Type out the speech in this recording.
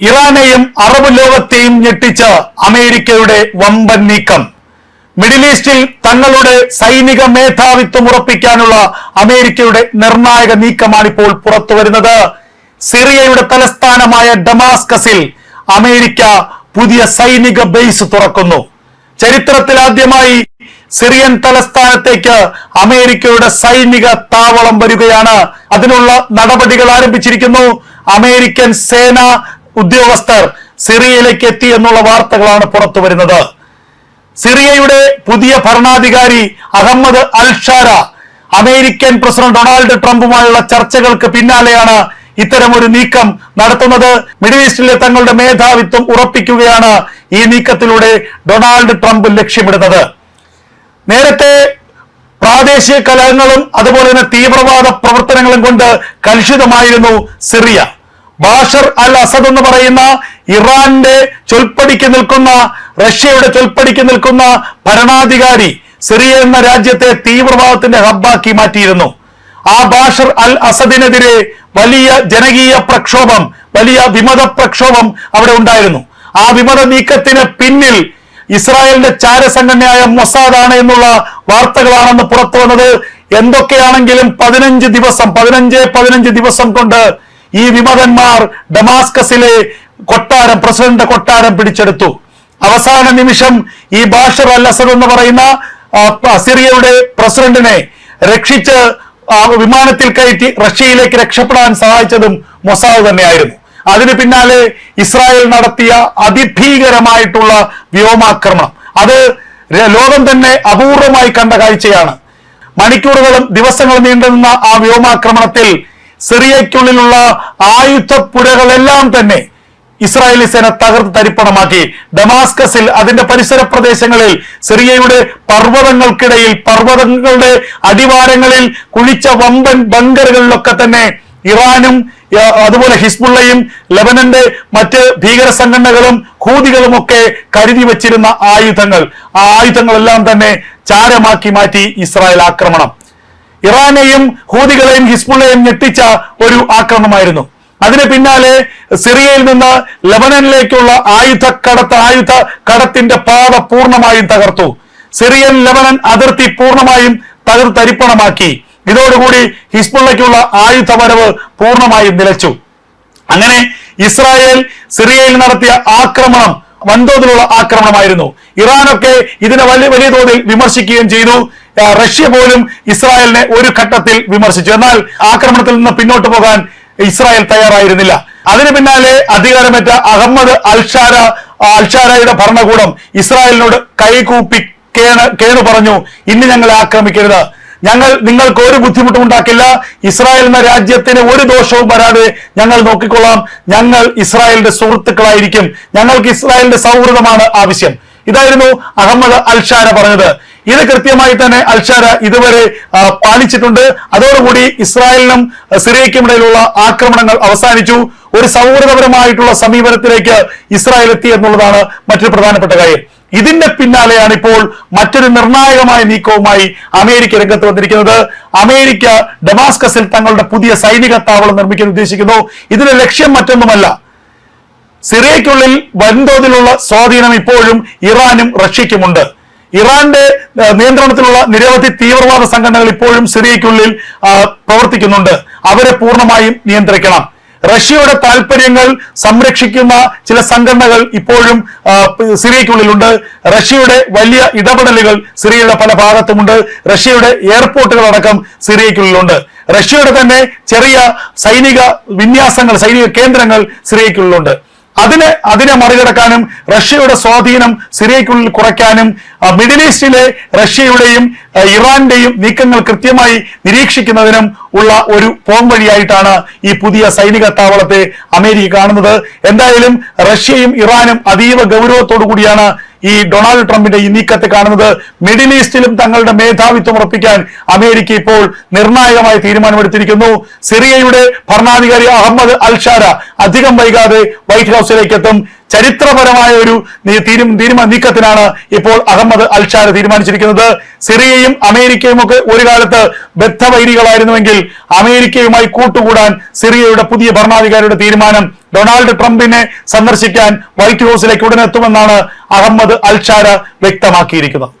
ഇറാനെയും Arab ലോകത്തെയും ഞെട്ടിച്ച അമേരിക്കയുടെ വമ്പൻ നീക്കം. മിഡിൽ ഈസ്റ്റിൽ തങ്ങളുടെ സൈനിക മേധാവിത്വം ഉറപ്പിക്കാനുള്ള അമേരിക്കയുടെ നിർണായക നീക്കമാണിപ്പോൾ പുറത്തു വരുന്നത്. സിറിയയുടെ തലസ്ഥാനമായ ഡമാസ്കസിൽ അമേരിക്ക പുതിയ സൈനിക ബേസ് തുറക്കുന്നു. ചരിത്രത്തിൽ ആദ്യമായി സിറിയൻ തലസ്ഥാനത്തേക്ക് അമേരിക്കയുടെ സൈനിക താവളം വരികയാണ്. അതിനുള്ള നടപടികൾ ആരംഭിച്ചിരിക്കുന്നു. അമേരിക്കൻ സേന ഉദ്യോഗസ്ഥർ സിറിയയിലേക്ക് എത്തി എന്നുള്ള വാർത്തകളാണ് പുറത്തു വരുന്നത്. സിറിയയുടെ പുതിയ ഭരണാധികാരി Ahmed al Sharaa American president Donald ട്രംപുമായുള്ള ചർച്ചകൾക്ക് പിന്നാലെയാണ് ഇത്തരം ഒരു നീക്കം നടത്തുന്നത്. മിഡിൽ ഈസ്റ്റിലെ തങ്ങളുടെ മേധാവിത്വം ഉറപ്പിക്കുകയാണ് ഈ നീക്കത്തിലൂടെ ഡൊണാൾഡ് ട്രംപ് ലക്ഷ്യമിടുന്നത്. നേരത്തെ പ്രാദേശിക കലഹങ്ങളും അതുപോലെ തന്നെ തീവ്രവാദ പ്രവർത്തനങ്ങളും കൊണ്ട് കലുഷിതമായിരുന്നു സിറിയ. ബാഷർ അൽ അസദ് എന്ന് പറയുന്ന ഇറാന്റെ ചൊൽപ്പടിക്ക് നിൽക്കുന്ന റഷ്യയുടെ ചൊൽപ്പടിക്ക് നിൽക്കുന്ന ഭരണാധികാരി സിറിയ എന്ന രാജ്യത്തെ തീവ്രവാദത്തിന്റെ ഹബ്ബാക്കി മാറ്റിയിരുന്നു. ആ ബാഷർ അൽ അസദിനെതിരെ വലിയ ജനകീയ പ്രക്ഷോഭം വലിയ വിമത പ്രക്ഷോഭം അവിടെ ഉണ്ടായിരുന്നു. ആ വിമത നീക്കത്തിന് പിന്നിൽ ഇസ്രായേലിന്റെ ചാരസംഘടനയായ മൊസാദാണ് എന്നുള്ള വാർത്തകളാണെന്ന് പുറത്തു വന്നത്. എന്തൊക്കെയാണെങ്കിലും പതിനഞ്ച് ദിവസം പതിനഞ്ച് പതിനഞ്ച് ദിവസം കൊണ്ട് ഈ വിമതന്മാർ ഡമാസ്കസിലെ കൊട്ടാരം പ്രസിഡന്റ് കൊട്ടാരം പിടിച്ചെടുത്തു. അവസാന നിമിഷം ഈ ബാഷർ അൽ എന്ന് പറയുന്ന സിറിയയുടെ പ്രസിഡന്റിനെ രക്ഷിച്ച് വിമാനത്തിൽ കയറ്റി റഷ്യയിലേക്ക് രക്ഷപ്പെടാൻ സഹായിച്ചതും മൊസാദ് തന്നെയായിരുന്നു. അതിന് പിന്നാലെ ഇസ്രായേൽ നടത്തിയ അതിഭീകരമായിട്ടുള്ള വ്യോമാക്രമണം. അത് ലോകം തന്നെ അപൂർവമായി കണ്ട കാഴ്ചയാണ്. മണിക്കൂറുകളും ദിവസങ്ങളും നീണ്ടുനിന്ന ആ വ്യോമാക്രമണത്തിൽ സിറിയയ്ക്കുള്ളിലുള്ള ആയുധപ്പുരകളെല്ലാം തന്നെ ഇസ്രായേലി സേന തകർത്ത് തരിപ്പണമാക്കി. ഡമാസ്കസിൽ അതിന്റെ പരിസര പ്രദേശങ്ങളിൽ സിറിയയുടെ പർവതങ്ങൾക്കിടയിൽ പർവതങ്ങളുടെ അടിവാരങ്ങളിൽ കുഴിച്ച വമ്പൻ ബങ്കറുകളിലൊക്കെ തന്നെ ഇറാനും അതുപോലെ ഹിസ്ബുള്ളയും ലബനന്റെ മറ്റ് ഭീകര സംഘടനകളും ഹൂതികളും ഒക്കെ കരുതി വച്ചിരുന്ന ആയുധങ്ങൾ. ആ ആയുധങ്ങളെല്ലാം തന്നെ ചാരമാക്കി മാറ്റി ഇസ്രായേൽ ആക്രമണം. ഇറാനെയും ഹൂതികളെയും ഹിസ്ബുള്ളയും ഞെട്ടിച്ച ഒരു ആക്രമണമായിരുന്നു. അതിന് പിന്നാലെ സിറിയയിൽ നിന്ന് ലബനനിലേക്കുള്ള ആയുധ കടത്ത് ആയുധ കടത്തിന്റെ പാത പൂർണമായും തകർത്തു. സിറിയൻ ലബനൻ അതിർത്തി പൂർണമായും തകർത്തരിപ്പണമാക്കി ഇതോടുകൂടി ഹിസ്ബുള്ളയ്ക്കുള്ള ആയുധ വരവ് പൂർണമായും നിലച്ചു. അങ്ങനെ ഇസ്രായേൽ സിറിയയിൽ നടത്തിയ ആക്രമണം വൻതോതിലുള്ള ആക്രമണമായിരുന്നു. ഇറാനൊക്കെ ഇതിനെ വലിയ വലിയ തോതിൽ വിമർശിക്കുകയും ചെയ്തു. റഷ്യ പോലും ഇസ്രായേലിനെ ഒരു ഘട്ടത്തിൽ വിമർശിച്ചു. എന്നാൽ ആക്രമണത്തിൽ നിന്ന് പിന്നോട്ട് പോകാൻ ഇസ്രായേൽ തയ്യാറായിരുന്നില്ല. അതിന് പിന്നാലെ അധികാരമേറ്റ അഹമ്മദ് അൽഷാര അൽഷാരയുടെ ഭരണകൂടം ഇസ്രായേലിനോട് കൈകൂപ്പി കേണ് കേണു പറഞ്ഞു ഇന്ന് ഞങ്ങൾ ആക്രമിക്കരുത്. ഞങ്ങൾ നിങ്ങൾക്ക് ഒരു ബുദ്ധിമുട്ടും ഉണ്ടാക്കില്ല. ഇസ്രായേൽ എന്ന രാജ്യത്തിന് ഒരു ദോഷവും വരാതെ ഞങ്ങൾ നോക്കിക്കൊള്ളാം. ഞങ്ങൾ ഇസ്രായേലിന്റെ സുഹൃത്തുക്കളായിരിക്കും. ഞങ്ങൾക്ക് ഇസ്രായേലിന്റെ സൗഹൃദമാണ് ആവശ്യം. ഇതായിരുന്നു അഹമ്മദ് അൽഷാര പറഞ്ഞത്. ഇത് കൃത്യമായി തന്നെ അൽഷാര ഇതുവരെ പാലിച്ചിട്ടുണ്ട്. അതോടുകൂടി ഇസ്രായേലിനും സിറിയയ്ക്കും ഇടയിലുള്ള ആക്രമണങ്ങൾ അവസാനിച്ചു. ഒരു സൗഹൃദപരമായിട്ടുള്ള സമീപനത്തിലേക്ക് ഇസ്രായേൽ എത്തി എന്നുള്ളതാണ് മറ്റൊരു പ്രധാനപ്പെട്ട കാര്യം. ഇതിന്റെ പിന്നാലെയാണ് ഇപ്പോൾ മറ്റൊരു നിർണായകമായ നീക്കവുമായി അമേരിക്ക രംഗത്ത് വന്നിരിക്കുന്നത്. അമേരിക്ക ഡമാസ്കസിൽ തങ്ങളുടെ പുതിയ സൈനിക താവളം നിർമ്മിക്കാൻ ഉദ്ദേശിക്കുന്നു. ഇതിന്റെ ലക്ഷ്യം മറ്റൊന്നുമല്ല. സിറിയയ്ക്കുള്ളിൽ വൻതോതിലുള്ള സ്വാധീനം ഇപ്പോഴും ഇറാനും റഷ്യയ്ക്കുമുണ്ട്. ഇറാന്റെ നിയന്ത്രണത്തിലുള്ള നിരവധി തീവ്രവാദ സംഘടനകൾ ഇപ്പോഴും സിറിയയ്ക്കുള്ളിൽ പ്രവർത്തിക്കുന്നുണ്ട്. അവരെ പൂർണമായും നിയന്ത്രിക്കണം. റഷ്യയുടെ താല്പര്യങ്ങൾ സംരക്ഷിക്കുന്ന ചില സംഘടനകൾ ഇപ്പോഴും സിറിയയ്ക്കുള്ളിലുണ്ട്. റഷ്യയുടെ വലിയ ഇടപെടലുകൾ സിറിയയുടെ പല ഭാഗത്തുമുണ്ട്. റഷ്യയുടെ എയർപോർട്ടുകൾ അടക്കം സിറിയയ്ക്കുള്ളിലുണ്ട്. റഷ്യയുടെ തന്നെ ചെറിയ സൈനിക വിന്യാസങ്ങൾ സൈനിക കേന്ദ്രങ്ങൾ സിറിയയ്ക്കുള്ളിലുണ്ട്. അതിനെ അതിനെ മറികടക്കാനും റഷ്യയുടെ സ്വാധീനം സിറിയയ്ക്കുള്ളിൽ കുറയ്ക്കാനും മിഡിൽ ഈസ്റ്റിലെ റഷ്യയുടെയും ഇറാന്റെയും നീക്കങ്ങൾ കൃത്യമായി നിരീക്ഷിക്കുന്നതിനും ഉള്ള ഒരു പോംവഴിയായിട്ടാണ് ഈ പുതിയ സൈനിക താവളത്തെ അമേരിക്ക കാണുന്നത്. എന്തായാലും റഷ്യയും ഇറാനും അതീവ ഗൗരവത്തോടു കൂടിയാണ് ഈ ഡൊണാൾഡ് ട്രംപിന്റെ ഈ നീക്കത്തെ കാണുന്നത് മിഡിൽ ഈസ്റ്റിലും തങ്ങളുടെ മേധാവിത്വം ഉറപ്പിക്കാൻ അമേരിക്ക ഇപ്പോൾ നിർണായകമായ തീരുമാനമെടുത്തിരിക്കുന്നു. സിറിയയുടെ ഭരണാധികാരി അഹമ്മദ് അൽഷാര അധികം വൈകാതെ വൈറ്റ് ഹൗസിലേക്ക് എത്തും. ചരിത്രപരമായ ഒരു തീരുമാന നീക്കത്തിനാണ് ഇപ്പോൾ അഹമ്മദ് അൽഷാർ തീരുമാനിച്ചിരിക്കുന്നത്. സിറിയയും അമേരിക്കയും ഒക്കെ ഒരു കാലത്ത് ബദ്ധവൈരികളായിരുന്നുവെങ്കിൽ അമേരിക്കയുമായി കൂട്ടുകൂടാൻ സിറിയയുടെ പുതിയ ഭരണാധികാരിയുടെ തീരുമാനം ഡൊണാൾഡ് ട്രംപിനെ സന്ദർശിക്കാൻ വൈറ്റ് ഹൗസിലേക്ക് ഉടനെത്തുമെന്നാണ് അഹമ്മദ് അൽഷാര വ്യക്തമാക്കിയിരിക്കുന്നത്.